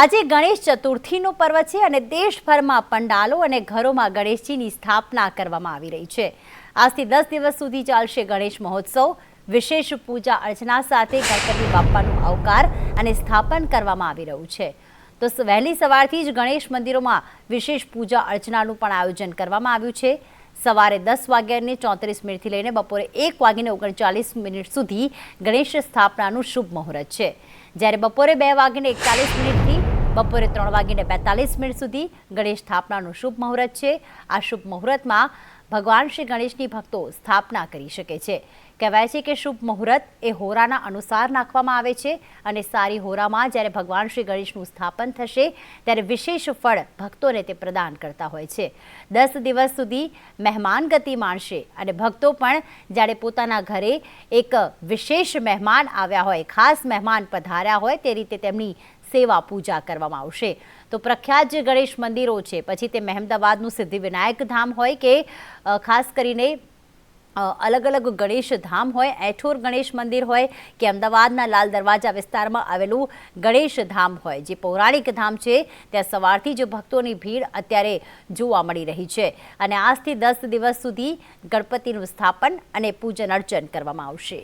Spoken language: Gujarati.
આજે ગણેશ ચતુર્થીનું પર્વ છે અને દેશભરમાં પંડાલો અને ઘરોમાં ગણેશજીની સ્થાપના કરવામાં આવી રહી છે. આજથી દસ દિવસ સુધી ચાલશે ગણેશ મહોત્સવ. વિશેષ પૂજા અર્ચના સાથે ગણપતિ બાપ્પાનું અવકાર અને સ્થાપન કરવામાં આવી રહ્યું છે. તો વહેલી સવારથી જ ગણેશ મંદિરોમાં વિશેષ પૂજા અર્ચનાનું પણ આયોજન કરવામાં આવ્યું છે. સવારે દસ વાગ્યાને ચોત્રીસ મિનિટથી લઈને બપોરે એક વાગીને ઓગણચાલીસ મિનિટ સુધી ગણેશ સ્થાપનાનું શુભ મુહૂર્ત છે. જ્યારે બપોરે બે વાગીને એકતાલીસ મિનિટથી બપોરે ત્રણ વાગીને બેતાલીસ મિનિટ સુધી ગણેશ સ્થાપનાનું શુભ મુહૂર્ત છે. આ શુભ મુહૂર્તમાં ભગવાન શ્રી ગણેશની ભક્તો સ્થાપના કરી શકે છે. કહેવાય છે કે શુભ મુહૂર્ત એ હોરાના અનુસાર નાખવામાં આવે છે અને સારી હોરામાં જ્યારે ભગવાન શ્રી ગણેશનું સ્થાપન થશે ત્યારે વિશેષ ફળ ભક્તોને તે પ્રદાન કરતા હોય છે. દસ દિવસ સુધી મહેમાન ગતિ માણશે અને ભક્તો પણ જ્યારે પોતાના ઘરે એક વિશેષ મહેમાન આવ્યા હોય, ખાસ મહેમાન પધાર્યા હોય, તે રીતે તેમની સેવા પૂજા કરવામાં આવશે. તો પ્રખ્યાત જે ગણેશ મંદિરો છે, પછી તે મહેમદાવાદનું સિદ્ધિવિનાયક ધામ હોય કે ખાસ કરીને અલગ અલગ ગણેશ ધામ હોય, એઠોર ગણેશ મંદિર હોય, કે અમદાવાદના લાલ દરવાજા વિસ્તારમાં આવેલું ગણેશ ધામ હોય, જે પૌરાણિક ધામ છે, ત્યાં સવારથી જ ભક્તોની ભીડ અત્યારે જોવા મળી રહી છે. અને આજથી દસ દિવસ સુધી ગણપતિનું સ્થાપન અને પૂજન અર્ચન કરવામાં આવશે.